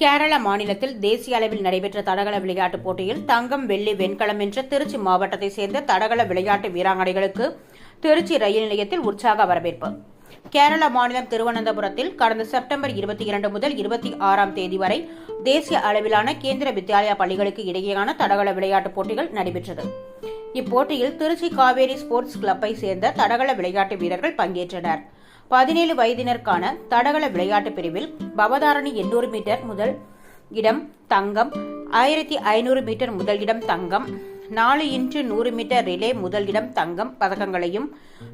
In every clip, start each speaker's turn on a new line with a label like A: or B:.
A: கேரள மாநிலத்தில் தேசிய அளவில் நடைபெற்ற தடகள விளையாட்டுப் போட்டியில் தங்கம் வெள்ளி வெண்கலம் என்ற திருச்சி மாவட்டத்தைச் சேர்ந்த தடகள விளையாட்டு வீராங்கனைகளுக்கு திருச்சி ரயில் நிலையத்தில் உற்சாக வரவேற்பு. கேரள மாநிலம் திருவனந்தபுரத்தில் கடந்த செப்டம்பர் இருபத்தி இரண்டு முதல் இருபத்தி ஆறாம் தேதி வரை தேசிய அளவிலான கேந்திர வித்யாலயா பள்ளிகளுக்கு இடையேயான தடகள விளையாட்டுப் போட்டிகள் நடைபெற்றது. இப்போட்டியில் திருச்சி காவேரி ஸ்போர்ட்ஸ் கிளப்பை சேர்ந்த தடகள விளையாட்டு வீரர்கள் பங்கேற்றனர். பதினேழு வயதினருக்கான தடகள விளையாட்டு பிரிவில் பவதாரணி எண்ணூறு மீட்டர் முதல் இடம் தங்கம் ஆயிரத்தி ஐநூறு மீட்டர் முதல் இடம் தங்கம் நாலு இன்ட்டு நூறு மீட்டர் ரிலே முதல் இடம் தங்கம் பதக்கங்களையும்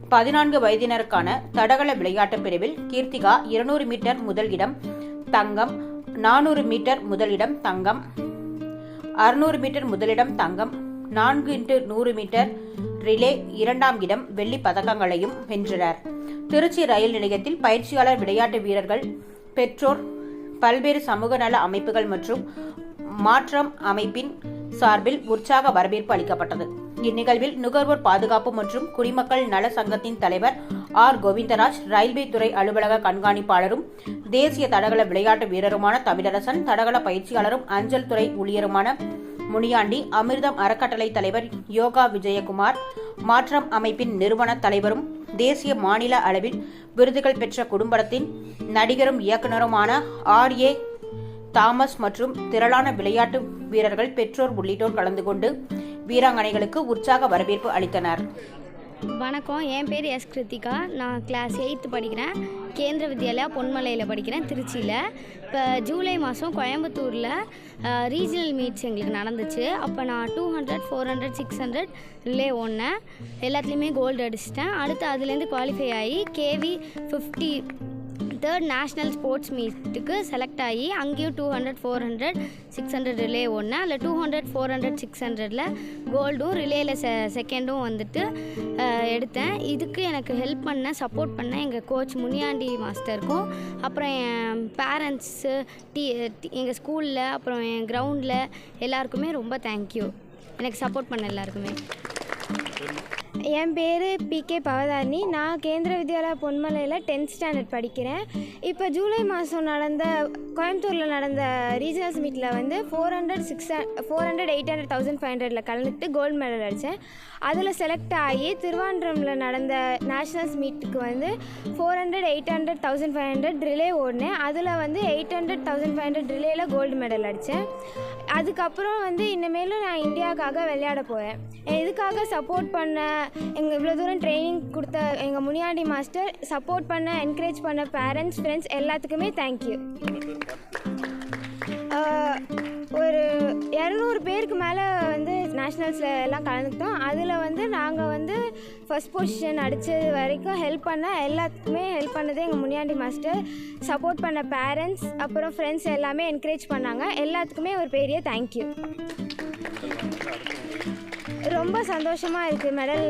A: பதினான்கு வயதினருக்கான தடகள விளையாட்டு பிரிவில் கீர்த்திகா இருநூறு மீட்டர் முதல் இடம் தங்கம் நானூறு மீட்டர் முதலிடம் தங்கம் அறுநூறு மீட்டர் முதலிடம் தங்கம் நான்கு இன்ட்டு நூறு மீட்டர் ரிலே இரண்டாம் இடம் வெள்ளி பதக்கங்களையும் வென்றனர் திருச்சி ரயில் நிலையத்தில் பயிற்சியாளர் விளையாட்டு வீரர்கள் பெற்றோர் பல்வேறு சமூக நல அமைப்புகள் மற்றும் மாற்றம் அமைப்பின் சார்பில் உற்சாக வரவேற்பு அளிக்கப்பட்டது. இந்நிகழ்வில் நுகர்வோர் பாதுகாப்பு மற்றும் குடிமக்கள் நல சங்கத்தின் தலைவர் ஆர். கோவிந்தராஜ் ரயில்வே துறை அலுவலக கண்காணிப்பாளரும் தேசிய தடகள விளையாட்டு வீரருமான தமிழரசன் தடகள பயிற்சியாளரும் அஞ்சல் துறை ஊழியருமான முனியாண்டி அமிர்தம் அறக்கட்டளை தலைவர் யோகா விஜயகுமார் மாற்றம் அமைப்பின் நிறுவன தலைவரும் தேசிய மாநில அளவில் விருதுகள் பெற்ற குடும்பத்தின் நடிகரும் இயக்குனருமான ஆர். ஏ. தாமஸ் மற்றும் திரளான விளையாட்டு வீரர்கள் பெற்றோர் உள்ளிட்டோர் கலந்து கொண்டு வீராங்கனைகளுக்கு உற்சாக வரவேற்பு அளித்தனர்.
B: வணக்கம் என் பேர் எஸ் கிருத்திகா. நான் கிளாஸ் எயித்து படிக்கிறேன். கேந்திர வித்யாலயா பொன்மலையில் படிக்கிறேன் திருச்சியில். இப்போ ஜூலை மாதம் கோயம்புத்தூரில் ரீஜனல் மீட்ஸ் எங்களுக்கு நடந்துச்சு. அப்போ நான் two hundred four hundred six hundred relay ஓடினேன். எல்லாத்துலேயுமே கோல்டு அடிச்சிட்டேன். அடுத்து அதுலேருந்து குவாலிஃபை ஆகி KV fifty third national sports மீட்டுக்கு select ஆகி அங்கேயும் two hundred four hundred six hundred relay ஒன்று அதில் two hundred four hundred six ஹண்ட்ரட்ல கோல்டும் ரிலேயில் செ செகண்டும் வந்துட்டு எடுத்தேன். இதுக்கு எனக்கு ஹெல்ப் பண்ண சப்போர்ட் பண்ண எங்கள் கோச் முனியாண்டி மாஸ்டருக்கும் அப்புறம் என் பேரண்ட்ஸு டீ எங்கள் ஸ்கூலில் அப்புறம் என் கிரவுண்டில் எல்லாருக்குமே ரொம்ப தேங்க்யூ எனக்கு சப்போர்ட் பண்ண எல்லாருக்குமே.
C: என் பேர் பிகே பவதாரணி. நான் கேந்திர வித்யாலயா பொன்மலையில் டென்த் ஸ்டாண்டர்ட் படிக்கிறேன். இப்போ ஜூலை மாதம் நடந்த கோயம்புத்தூரில் நடந்த ரீஜனல்ஸ் மீட்டில் வந்து four hundred six four hundred eight hundred thousand five ஹண்ட்ரடில் கலந்துட்டு கோல்டு மெடல் அடித்தேன் அதில் செலக்ட் ஆகி திருவாண்டரமில் நடந்த நேஷ்னல்ஸ் மீட்டுக்கு வந்து four hundred eight hundred thousand five hundred relay ஓடினேன். அதில் வந்து eight hundred thousand five hundred ரிலேயில் gold medal அடித்தேன் அதுக்கப்புறம் வந்து இனிமேலும் நான் இந்தியாவுக்காக விளையாட போகிறேன் இதுக்காக சப்போர்ட் பண்ண எங்கள் இவ்வளோ தூரம் ட்ரைனிங் கொடுத்த எங்கள் முனியாண்டி மாஸ்டர் சப்போர்ட் பண்ண என்கரேஜ் பண்ண பேரண்ட்ஸ் ஃப்ரெண்ட்ஸ் எல்லாத்துக்குமே தேங்க்யூ ஒரு இரநூறு பேருக்கு மேலே வந்து நேஷ்னல்ஸில் எல்லாம் கலந்துக்கிட்டோம். அதில் வந்து நாங்கள் வந்து ஃபஸ்ட் பொசிஷன் அடித்தது வரைக்கும் ஹெல்ப் பண்ண எல்லாத்துக்குமே ஹெல்ப் பண்ணது எங்கள் முனியாண்டி மாஸ்டர் சப்போர்ட் பண்ண பேரண்ட்ஸ் அப்புறம் ஃப்ரெண்ட்ஸ் எல்லாமே என்கரேஜ் பண்ணாங்க. எல்லாத்துக்குமே ஒரு பெரிய தேங்க்யூ ரொம்ப சந்தோஷமாக இருக்குது மெடல்லாம்